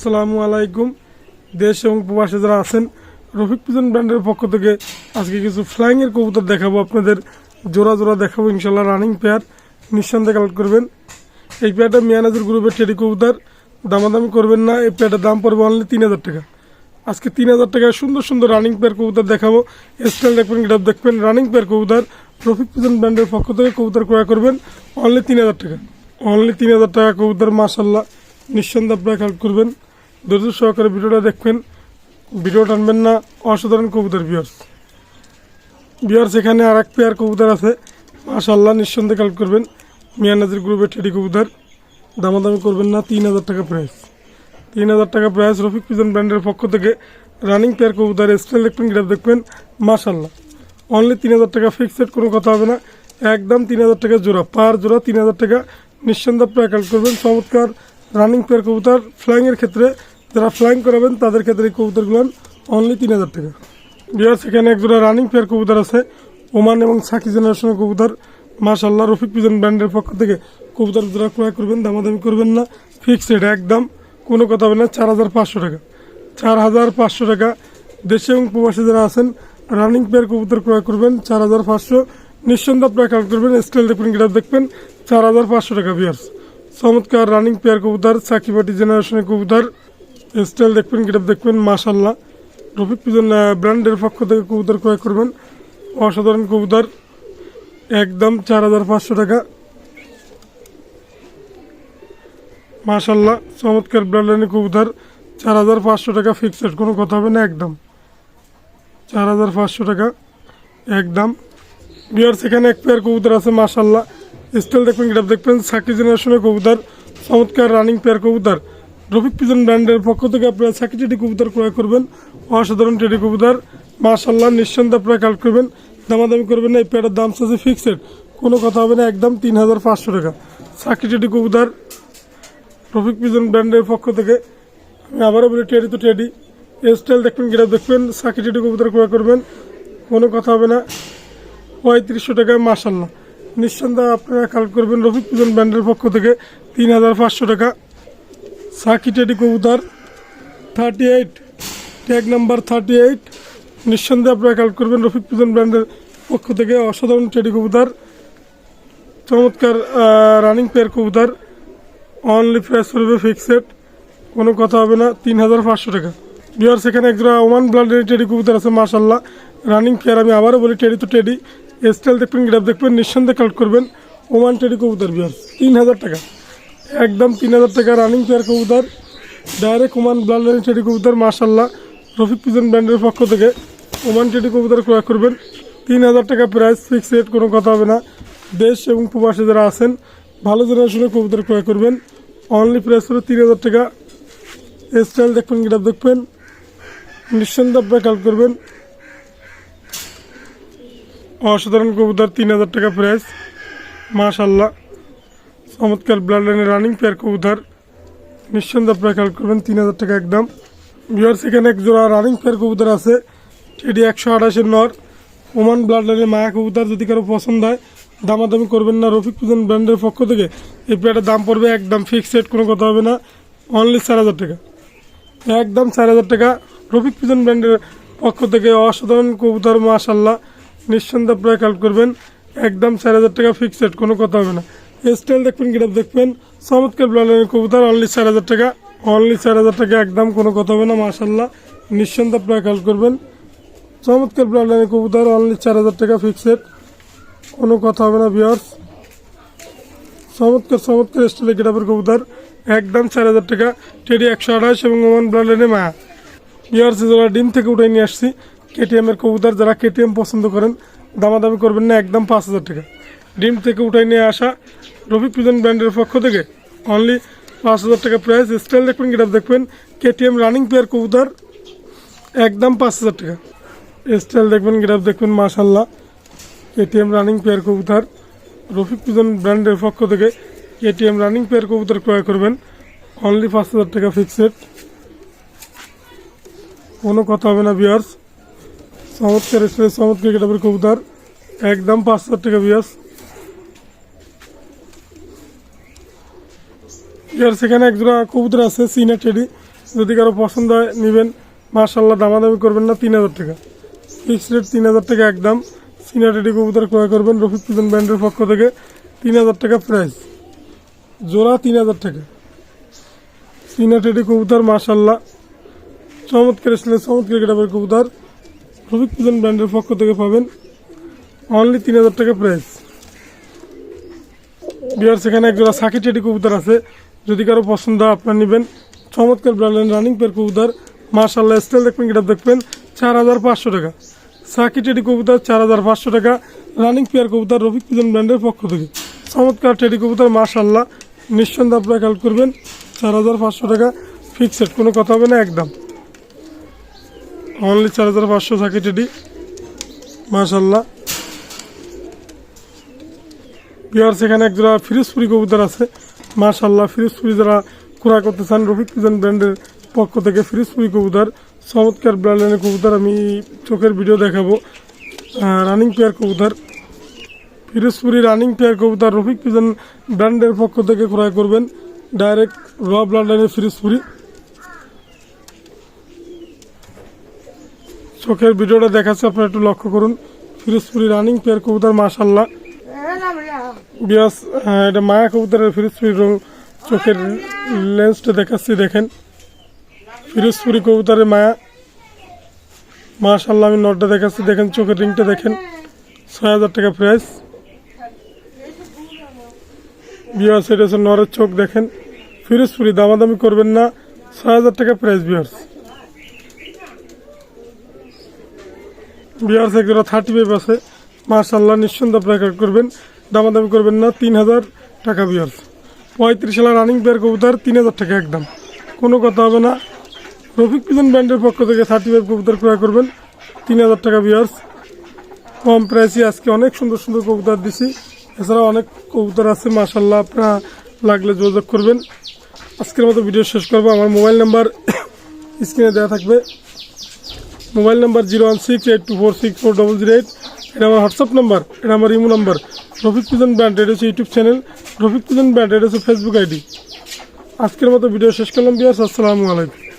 আসসালামু আলাইকুম। দেশ এবং প্রবাসে যারা আছেন, রফিক পিজন ব্র্যান্ডের পক্ষ থেকে আজকে কিছু ফ্লাইং এর কবুতর দেখাবো, আপনাদের জোড়া জোড়া দেখাবো ইনশাল্লাহ রানিং পেয়ার নিঃসন্দেহে কালেক্ট করবেন। এই পেয়ারটা মিয়ানাজুর গ্রুপের টেডি কবুতর, দামাদামি করবেন না, এই পেয়ারটার দাম পড়বে অনলি তিন হাজার টাকা। আজকে তিন হাজার টাকায় সুন্দর সুন্দর রানিং পেয়ার কবুতর দেখাবো, স্টাইল দেখবেন গ্রাফ দেখবেন, রানিং পেয়ার কবুতর, রফিক পিজন ব্র্যান্ডের পক্ষ থেকে কবুতর ক্রয় করবেন অনলি তিন হাজার টাকা। অনলি তিন হাজার টাকা কবুতর মাসাল্লাহ নিঃসন্দেহে আপনারা কালেক্ট করবেন। ধৈর্য সহকারে ভিডিওটা দেখবেন। ভিডিও টানবেন না। অসাধারণ কবুতর বিয়ার্স বিয়ার্স এখানে আর এক পেয়ার কবুতর আছে। মাশাল্লাহ নিঃসন্দেহে কালেক্ট করবেন। মিয়ানাজির গ্রুপের টেডি কবুতর। দামাদামি করবেন না। তিন হাজার টাকা প্রাইস তিন হাজার টাকা প্রাইস রফিক পিজন ব্র্যান্ডের পক্ষ থেকে রানিং পেয়ার কবুতর স্টাইল দেখবেন গ্রাফ দেখবেন। মাশাল্লাহ অনলি তিন হাজার টাকা ফিক্সড কোনো কথা হবে না। একদম তিন হাজার টাকা জোড়া। পার জোড়া তিন হাজার টাকা। নিঃসন্দেহ প্রায় কালেক্ট করবেন। চমৎকার রানিং পেয়ার কবুতর। ফ্লাইংয়ের ক্ষেত্রে যারা ফ্লাইং করাবেন, তাদের ক্ষেত্রে এই কবুতরগুলো অনলি তিন হাজার টাকা। বিয়ার সেখানে একজোড়া রানিং ফেয়ার কবুতর আছে, ওমান এবং সাকি জেনারেশনের কবুতর। মাশাল্লাহ রফিক পিজন ব্র্যান্ডের পক্ষ থেকে কবুতর যারা ক্রয় করবেন, দামাদামি করবেন না ফিক্সড একদম, কোনো কথা হবে না, চার হাজার পাঁচশো টাকা। চার হাজার পাঁচশো টাকা, দেশে এবং প্রবাসী যারা আছেন রানিং পেয়ার কবুতর ক্রয় করবেন, চার হাজার পাঁচশো। নিঃসন্দেহ আপনারা কালেক্ট করবেন স্টাইল দেখবেন গ্রাফ দেখবেন, চার হাজার পাঁচশো টাকা বিয়ার্স চমৎকার রানিং পেয়ার কবুতর, সাকিবাটি জেনারেশনের কবুতর। স্টাইল দেখবেন গ্রাফ দেখবেন মাশাল্লাহ রফিক পিজন ব্র্যান্ডের পক্ষ থেকে কবুতর ক্রয় করবেন। অসাধারণ কবুতর। একদম চার হাজার পাঁচশো টাকা। মাশাল্লাহ চমৎকার ব্র্যান্ডের কবুতর। চার হাজার পাঁচশো টাকা ফিক্সড কোনো কথা হবে না, একদম। চার হাজার পাঁচশো টাকা, একদম। বিয়ার সেখানে এক পেয়ার কবুতর আছে মাশাল্লাহ স্টাইল দেখবেন গ্রাফ দেখবেন সাকি জেনারেশনের কবুতর। চমৎকার রানিং পেয়ার কবুতর। রফিক পিজন ব্র্যান্ডের পক্ষ থেকে আপনারা সাকি টেডি কবুতর ক্রয় করবেন। অসাধারণ টেডি কবুতর। মাশাল্লাহ নিঃসন্দেহে আপনারা কালেক্ট করবেন। দামাদামি করবেন না, এই পেয়ারের দাম আছে ফিক্সড কোনো কথা হবে না, একদম তিন হাজার পাঁচশো টাকা। সাকি টেডি কবুতর, রফিক পিজন ব্র্যান্ডের পক্ষ থেকে। আমি আবারও বলি, টেডি তো টেডি। স্টাইল দেখবেন গ্রাফ দেখবেন, সাকি টেডি কবুতর ক্রয় করবেন। কোনো কথা হবে না। পঁয়ত্রিশশো টাকায় মাসাল্লাহ নিঃসন্দেহে আপনারা কালেক্ট করবেন রফিক পিজন ব্র্যান্ডের পক্ষ থেকে তিন হাজার পাঁচশো টাকা। সাকি টেডি কবুতর thirty eight tag number thirty eight নিঃসন্দেহে আপনারা কালেক্ট করবেন, রফিক পুজন ব্র্যান্ডের পক্ষ থেকে অসাধারণ টেডি কবুতর, চমৎকার রানিং পেয়ার কবুতর অনলি প্রাইস করবে ফিক্সড কোনো কথা হবে না, তিন হাজার পাঁচশো টাকা। বিহার সেখানে একজোড়া ওমান ব্লাডের টেডি কবুতর আছে মার্শাল্লাহ রানিং পেয়ার আমি আবারও বলি, টেডি তো টেডি। স্টাইল দেখবেন গ্রাফ দেখবেন, নিঃসন্দেহে কালেক্ট করবেন ওমান টেডি কবুতর বিহার তিন হাজার টাকা। একদম তিন হাজার টাকা রানিং পেয়ার কবুতর ডাইরেক্ট ওমান ব্লাডের টেডি কবুতর মাশাল্লাহ রফিক পিজন ব্র্যান্ডের পক্ষ থেকে ওমান টেডি কবুতর ক্রয় করবেন। তিন হাজার টাকা প্রাইস ফিক্স রেট কোনো কথা হবে না। দেশ এবং প্রবাসী যারা আছেন, ভালো জেনারেশনের কবুতর ক্রয় করবেন। অনলি প্রাইস হলো তিন হাজার টাকা। স্টাইল দেখবেন গ্রাফ দেখবেন। নিঃসন্দেহে আপনারা কাল করবেন। অসাধারণ কবুতর, তিন হাজার টাকা প্রাইস মাশাল্লাহ চমৎকার ব্লাড লাইনের রানিং পেয়ার কবুতর। নিঃসন্দেহে আপনারা কাল করবেন, তিন হাজার টাকা একদম। বিহার সেখানে এক জোড়া রানিং পেয়ার কবুতর আছে এটি একশো আঠাশের নর। ওমান ব্লাড লাইনের মায়া কবুতর, যদি কারও পছন্দ হয়, দামাদামি করবেন না। রফিক পুজন ব্র্যান্ডের পক্ষ থেকে এই পেয়ারটার দাম পড়বে একদম ফিক্সড কোনো কথা হবে না। অনলি চার হাজার টাকা। একদম চার হাজার টাকা। রফিক পিজন ব্র্যান্ডের পক্ষ থেকে অসাধারণ কবুতর মাশাল্লাহ নিঃসন্দেহে প্রায় কাল করবেন, একদম চার হাজার টাকা ফিক্সড কোনো কথা হবে না। স্টাইল দেখবেন গ্রাফ দেখবেন। চমৎকার ব্লাডের কবুতর অনলি চার হাজার টাকা। অনলি চার হাজার টাকা, একদম কোনো কথা হবে না মাশাল্লাহ নিঃসন্দেহে প্রায় কাল করবেন। চমৎকার ব্লাডের কবুতর অনলি চার হাজার টাকা ফিক্সড কোনো কথা হবে না বিয়ার্স চমৎকার চমৎকার স্টাইলে গেটাপের কবুতর। একদম চার হাজার টাকা। টেডি একশো আঠাশ এবং ওমান ব্লাডেনে মা। ইয়ার্স যারা ডিম থেকে উঠে নিয়ে আসছি কেটিএম এর কবুতর, যারা কেটিএম পছন্দ করেন, দামাদামি করবেন না, একদম পাঁচ হাজার টাকা। ডিম থেকে উঠে নিয়ে আসা রফিক পিজন ব্র্যান্ডের পক্ষ থেকে অনলি পাঁচ হাজার টাকা প্রাইস স্টাইল দেখবেন গেটাপ দেখবেন কেটিএম রানিং পেয়ার কবুতর, একদম পাঁচ হাজার টাকা। স্টাইল দেখবেন গেটাপ দেখবেন মাশাল্লাহ কেটিএম রানিং পেয়ার কবুতর, রফিক পিজন ব্র্যান্ডের পক্ষ থেকে কেটিএম রানিং পেয়ার কবুতর ক্রয় করবেন। অনলি পাঁচ হাজার টাকা ফিক্সড কোনো কথা হবে না বিয়ার্স চমৎকার এসে চমৎকার কেটাবের কবুতর। একদম পাঁচ হাজার টাকা বিয়ার্স বিয়ার সেখানে একজোড়া কবুতর আছে, সিনা টেডি। যদি কারও পছন্দ হয়, নেবেন। মার্শাল্লাহ দামাদামি করবেন না, তিন হাজার টাকা। ফিক্স রেট তিন হাজার টাকা একদম। সিনাটেটি কবুতর ক্রয় করবেন রফিক পিজন ব্র্যান্ডের পক্ষ থেকে। তিন হাজার টাকা প্রাইস জোড়া তিন হাজার টাকা। সিনাটেটি কবুতর মার্শাল্লাহ চমৎকার আসলে চমৎকার গেটাবের কবুতর। রফিক পিজন ব্র্যান্ডের পক্ষ থেকে পাবেন। অনলি তিন হাজার টাকা প্রাইস বিহার সেখানে একজোড়া সাকি টেডি কবুতর আছে। যদি কারও পছন্দ হয় আপনার নেবেন। চমৎকার ব্র্যান্ডের রানিং পেয়ার কবুতর। মার্শাল্লাহ স্টাইল দেখবেন গেটাপ দেখবেন। চার হাজার পাঁচশো টাকা। সাকি টেডি কবুতর, চার হাজার পাঁচশো টাকা। রানিং পেয়ার কবুতর, রফিক পিজন ব্র্যান্ডের পক্ষ থেকে। চমৎকার টেডি কবুতর মার্শাল্লাহ নিঃসন্দেহে আপনারা কালেক্ট করবেন, চার হাজার পাঁচশো টাকা। ফিক্সড কোনো কথা হবে না, একদম। অনলি চার হাজার পাঁচশো সাকি টেডি। মার্শাল্লাহ বিহার সেখানে একজোড়া ফিরোজপুরি কবুতর আছে। মার্শাল্লাহ ফিরোজপুরি যারা ক্রয় করতে চান, রফিক পিজন ব্র্যান্ডের পক্ষ থেকে ফিরোজপুরি কবুতর, চমৎকার ব্র্যান্ডের কবুতর আমি চোখের ভিডিও দেখাবো। রানিং পেয়ার কবুতর। ফিরোজপুরি রানিং পেয়ার কবুতর, রফিক পিজন ব্র্যান্ডের পক্ষ থেকে ক্রয় করবেন। ডাইরেক্ট র ব্র্যান্ডের ফিরোজপুরি চোখের ভিডিওটা দেখাচ্ছে, আপনারা একটু লক্ষ্য করুন। ফিরোজপুরি রানিং পেয়ার কবুতর মার্শাল্লাহ বিয়াস এটা মায়া কবুতরের ফিরোজপুরি চোখের লেন্সটা দেখাচ্ছি, দেখেন। ফিরোজপুরি কবুতরের মায়া। মাশাল্লাহ আমি নটটা দেখাচ্ছি, দেখেন, চোখের রিংটা দেখেন। ছয় হাজার টাকা প্রাইস বিয়ার্স এটা হচ্ছে নরের চোখ, দেখেন। ফিরোজপুরি দামাদামি করবেন না। ছয় হাজার টাকা প্রাইস বিয়ার্স বিয়ার্স এগুলো থার্টি ফাইভ আছে। মার্শাল্লাহ নিঃসন্দেহ আপনারা করবেন। দামাদামি করবেন না তিন হাজার টাকা বিয়ার্স পঁয়ত্রিশ সালের রানিং পেয়ার কবুতর তিন হাজার টাকা একদম। কোনো কথা হবে না। রফিক পিজন ব্র্যান্ডের পক্ষ থেকে থার্টি ফাইভ কবুতর ক্রয় করবেন তিন হাজার টাকা বিয়ার্স কম প্রাইসে আজকে অনেক সুন্দর সুন্দর কবুতর দিছি। এছাড়াও অনেক কবুতর আছে মার্শাল্লাহ আপনারা লাগলে যোগাযোগ করবেন। আজকের মতো ভিডিও শেষ করব। আমার মোবাইল নাম্বার স্ক্রিনে দেওয়া থাকবে। Mobile number zero one six eight two four six four double zero eight. এটা আমার হোয়াটসঅ্যাপ নাম্বার, এটা আমার imo number. Rafiq pigeon brand, এটা হচ্ছে YouTube channel. Rafiq pigeon brand, এটা হচ্ছে ফেসবুক আইডি। আজকের মতো ভিডিও শেষ করলাম বিয়ার্স আসসালামু আলাইকুম।